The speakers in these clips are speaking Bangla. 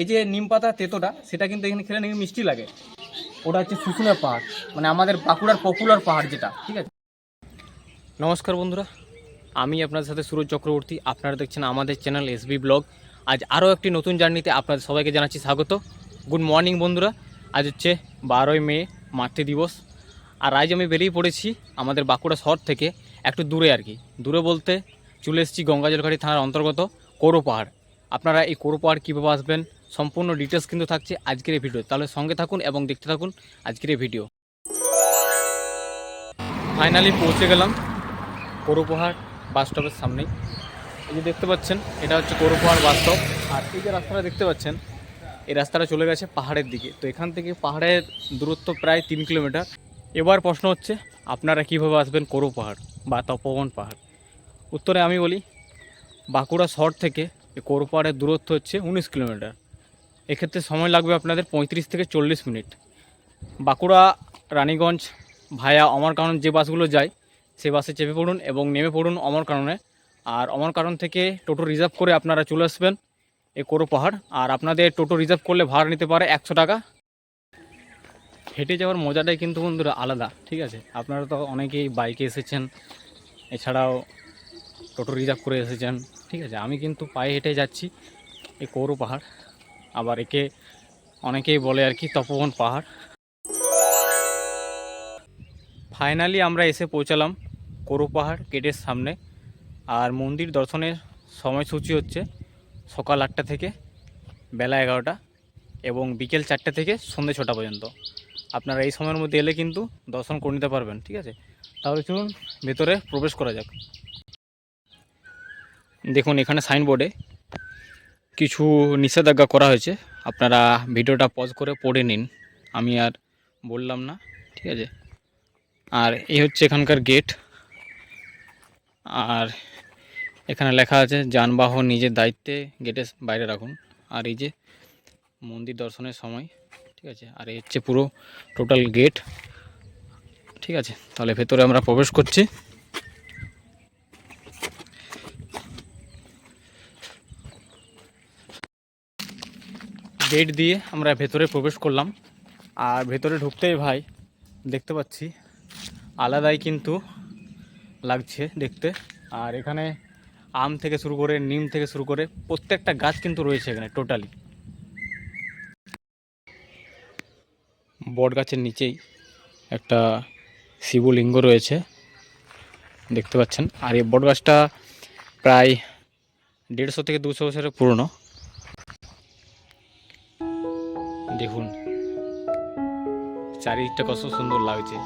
এই যে নিম পাতা তেতোটা, সেটা কিন্তু এখানে খেলে নাকি মিষ্টি লাগে। ওটা হচ্ছে শুশুনের পাহাড় মানে আমাদের বাঁকুড়ার পপুলার পাহাড় যেটা, ঠিক আছে? নমস্কার বন্ধুরা, আমি আপনাদের সাথে সুরজ চক্রবর্তী। আপনারা দেখছেন আমাদের চ্যানেল এসবি ব্লগ। আজ আরও একটি নতুন জার্নিতে আপনাদের সবাইকে জানাচ্ছি স্বাগত। গুড মর্নিং বন্ধুরা, আজ হচ্ছে বারোই মে, মাতৃ দিবস। আর আজ আমি বেরিয়ে পড়েছি আমাদের বাঁকুড়া শহর থেকে, একটু দূরে আর কি। দূরে বলতে চলে এসেছি গঙ্গাজলঘাটি থানার অন্তর্গত কোরো পাহাড়। আপনারা এই কোরো পাহাড় কীভাবে আসবেন সম্পূর্ণ ডিটেলস কিন্তু থাকছে আজকের এই ভিডিও তাহলে সঙ্গে থাকুন এবং দেখতে থাকুন আজকের এই ভিডিও ফাইনালি পৌঁছে গেলাম কোরো পাহাড় বাস স্টপের সামনেই। এই যে দেখতে পাচ্ছেন, এটা হচ্ছে কোরো পাহাড় বাস স্টপ আর এই যে রাস্তাটা দেখতে পাচ্ছেন, এই রাস্তাটা চলে গেছে পাহাড়ের দিকে। তো এখান থেকে পাহাড়ের দূরত্ব প্রায় তিন কিলোমিটার। এবার প্রশ্ন হচ্ছে, আপনারা কীভাবে আসবেন কোরো পাহাড় বা তপবন পাহাড়? উত্তরে আমি বলি, বাঁকুড়া শহর থেকে কোরো পাহাড়ের দূরত্ব হচ্ছে উনিশ কিলোমিটার। এক্ষেত্রে সময় লাগবে আপনাদের পঁয়ত্রিশ থেকে চল্লিশ মিনিট। বাঁকুড়া, রানীগঞ্জ ভায়া অমরকানন যে বাসগুলো যায়, সে বাসে চেপে পড়ুন এবং নেমে পড়ুন অমরকাননে। আর অমরকানন থেকে টোটো রিজার্ভ করে আপনারা চলে আসবেন এ কোরো পাহাড়। আর আপনাদের টোটো রিজার্ভ করলে ভাড়া নিতে পারে একশো টাকা। হেঁটে যাওয়ার মজাটাই কিন্তু বন্ধুরা আলাদা, ঠিক আছে? আপনারা তো অনেকেই বাইকে এসেছেন, এছাড়াও টোটো রিজার্ভ করে এসেছেন, ঠিক আছে? আমি কিন্তু পায়ে হেঁটে যাচ্ছি এই কৌরু পাহাড়। আবার একে অনেকেই বলে আর কি তপবন পাহাড়। ফাইনালি আমরা এসে পৌঁছালাম কোরু পাহাড় গেটের সামনে। আর মন্দির দর্শনের সময়সূচি হচ্ছে সকাল আটটা থেকে বেলা এগারোটা এবং বিকেল চারটে থেকে সন্ধ্যে ছটা পর্যন্ত। আপনারা এই সময়ের মধ্যে এলে কিন্তু দর্শন করে নিতে পারবেন, ঠিক আছে? তাহলে চলুন ভেতরে প্রবেশ করা যাক। দেখুন এখানে সাইনবোর্ডে কিছু নিষেধাজ্ঞা করা হয়েছে। আপনারা ভিডিওটা পজ করে পড়ে নিন। আমি আর বললাম না, ঠিক আছে? আর এই হচ্ছে এখানকার গেট আর এখানে লেখা আছে, যানবাহন নিজের দায়িত্বে গেটের বাইরে রাখুন। আর এই যে মন্দির দর্শনের সময়, ঠিক আছে? আর এই হচ্ছে পুরো টোটাল গেট ঠিক আছে? তাহলে ভেতরে আমরা প্রবেশ করছি। গেট দিয়ে আমরা ভেতরে প্রবেশ করলাম। আর ভেতরে ঢুকতেই ভাই, দেখতে পাচ্ছি, আলাদাই কিন্তু লাগছে দেখতে। আর এখানে আম থেকে শুরু করে, নিম থেকে শুরু করে প্রত্যেকটা গাছ কিন্তু রয়েছে এখানে টোটালি বট গাছের নিচেই একটা শিবলিঙ্গ রয়েছে, দেখতে পাচ্ছেন। আর এই বট গাছটা প্রায় দেড়শো থেকে দুশো বছরের পুরনো। দেখুন। চারিদিকটা কত সুন্দর লাগছে।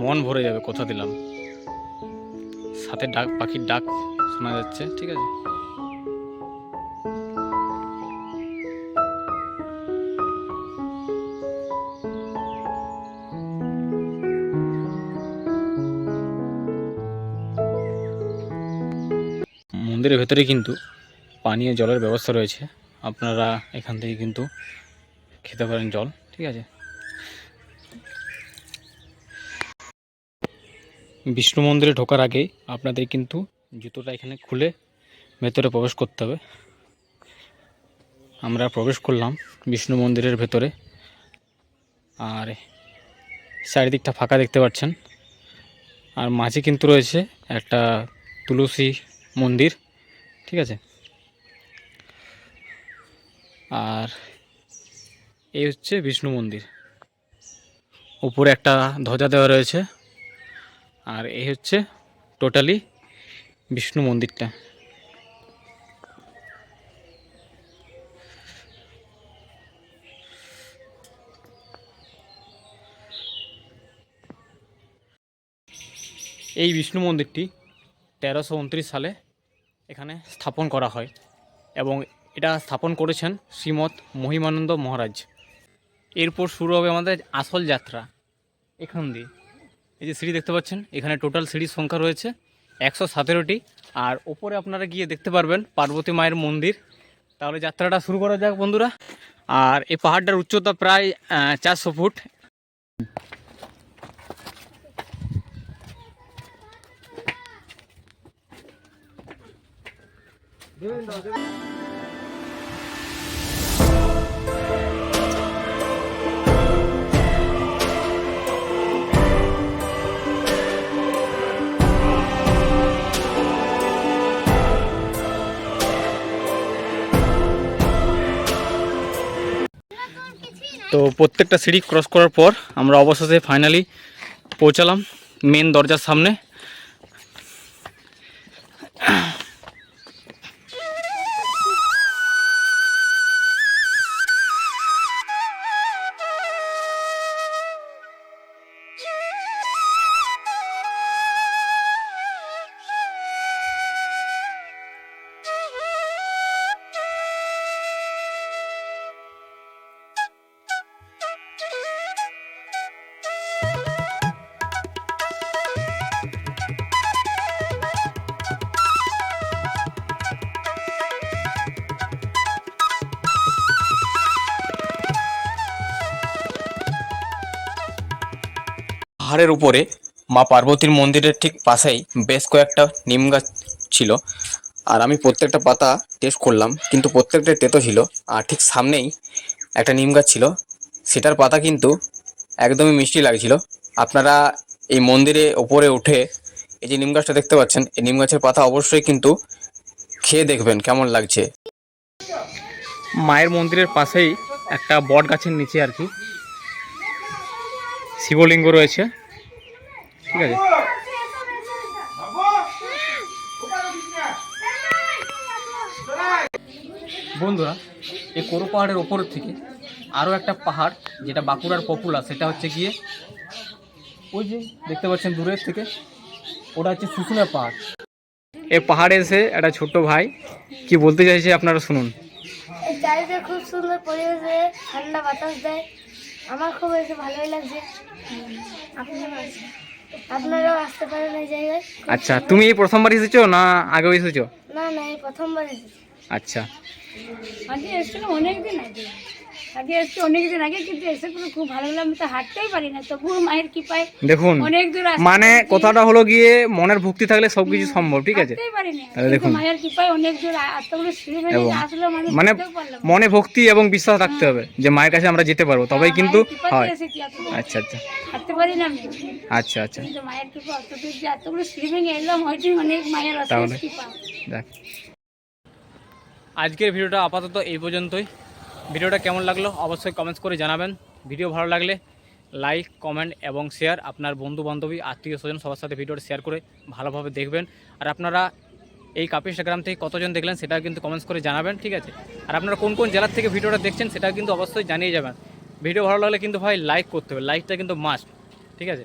মন ভরে যাবে, কথা দিলাম। সাথে ডাক, পাখির ডাক শোনা যাচ্ছে, ঠিক আছে? মন্দিরের ভেতরে কিন্তু পানীয় জলের ব্যবস্থা রয়েছে। আপনারা এখান থেকে কিন্তু খেতে পারেন জল, ঠিক আছে? বিষ্ণু মন্দিরে ঢোকার আগেই আপনাদের কিন্তু জুতোটা এখানে খুলে ভেতরে প্রবেশ করতে হবে। আমরা প্রবেশ করলাম বিষ্ণু মন্দিরের ভেতরে। আর চারিদিকটা ফাঁকা দেখতে পাচ্ছেন। আর মাঝে কিন্তু রয়েছে একটা তুলসী মন্দির, ঠিক আছে? আর এই হচ্ছে বিষ্ণু মন্দির। উপরে একটা ধ্বজা দেওয়া রয়েছে। আর এই হচ্ছে টোটালি বিষ্ণু মন্দিরটা। এই বিষ্ণু মন্দিরটি তেরোশো সালে এখানে স্থাপন করা হয় এবং এটা স্থাপন করেছেন শ্রীমৎ মহিমানন্দ মহারাজ। এরপর শুরু হবে আমাদের আসল যাত্রা, এখান দিয়ে। এই যে সিঁড়ি দেখতে পাচ্ছেন, এখানে টোটাল সিঁড়ির সংখ্যা রয়েছে একশো সতেরোটি। আর ওপরে আপনারা গিয়ে দেখতে পারবেন পার্বতী মায়ের মন্দির। তাহলে যাত্রাটা শুরু করা যাক বন্ধুরা। আর এই পাহাড়টার উচ্চতা প্রায় চারশো ফুট। তো প্রত্যেকটা সিঁড়ি ক্রস করার পর আমরা অবশেষে ফাইনালি পৌঁছালাম মেন দরজার সামনে। পাহাড়ের উপরে মা পার্বতীর মন্দিরের ঠিক পাশেই বেশ কয়েকটা নিম গাছ ছিল। আর আমি প্রত্যেকটা পাতা টেস্ট করলাম, কিন্তু প্রত্যেকটা তেতো ছিল। আর ঠিক সামনেই একটা নিম গাছ ছিল। সেটার পাতা কিন্তু একদমই মিষ্টি লাগছিল। আপনারা এই মন্দিরে ওপরে উঠে এই যে নিম গাছটা দেখতে পাচ্ছেন, এই নিম গাছের পাতা অবশ্যই কিন্তু খেয়ে দেখবেন কেমন লাগছে। মায়ের মন্দিরের পাশেই একটা বট গাছের নিচে আর কি শিবলিঙ্গ রয়েছে। ঠিক আছে। বন্ধুরা এই কোরো পাহাড়ের ওপর থেকে আরও একটা পাহাড় যেটা বাঁকুড়ার পপুলার সেটা হচ্ছে গিয়ে ওই যে দেখতে পাচ্ছেন দূরের থেকে ওটা হচ্ছে শুশুনা পাহাড়। এই পাহাড়ে এসে একটা ছোট্ট ভাই কি বলতে চাইছে আপনারা শুনুন। চারিদিকে খুব সুন্দর পরিবেশ দেয় ঠান্ডা বাতাস দেয়। আমার খুব এসে ভালোই লাগছে। আপনারাও আসতে পারেন এই জায়গায়। আচ্ছা তুমি এই প্রথমবার এসেছ না আগেও এসেছ? না না এই প্রথমবার এসেছি। আচ্ছা। আগে এসেছিলাম অনেকদিন আগে। আগে এসেছি অনেকদিন আগে কিন্তু এসে পুরো খুব ভালো লাগল আমি তো হাঁটতেই পারি না তবুও মায়ের দেখুন অনেক দূর মানে কথাটা হলো গিয়ে মনের ভক্তি থাকলে সবকিছু সম্ভব ঠিক আছে? তাহলে দেখুন। মায়ের অনেক দূর আ- এতগুলো সিঁড়ি ভেঙে এবং মানে মানে। মনে ভক্তি এবং বিশ্বাস রাখতে হবে যে মায়ের কাছে আমরা যেতে পারব তবেই হ্যাঁ, কিন্তু হয়। আচ্ছা আচ্ছা। হাঁটতে পারি না আমি। আচ্ছা আচ্ছা। কিন্তু মায়ের কৃপা অতদূর যে এতগুলো সিঁড়ি ভেঙে এলাম হয়তো অনেক মায়ের অশেষ? কৃপা। আজকের ভিডিওটা আপাতত এই পর্যন্তই। ভিডিওটা কেমন লাগল অবশ্যই কমেন্টস করে জানাবেন। ভিডিও ভালো লাগলে লাইক কমেন্ট এবং শেয়ার আপনার বন্ধু বান্ধবী আত্মীয় স্বজন সবার সাথে ভিডিওটা শেয়ার করে ভালোভাবে দেখবেন। আর আপনারা এই কাপিসা গ্রাম থেকে কতজন দেখলেন সেটা কিন্তু কমেন্টস করে জানাবেন, ঠিক আছে? আর আপনারা কোন কোন জেলার থেকে ভিডিওটা দেখছেন সেটা কিন্তু অবশ্যই জানিয়ে যাবেন। ভিডিও ভালো লাগলে কিন্তু ভাই লাইক করতে হবে লাইকটা কিন্তু মাস্ট ঠিক আছে?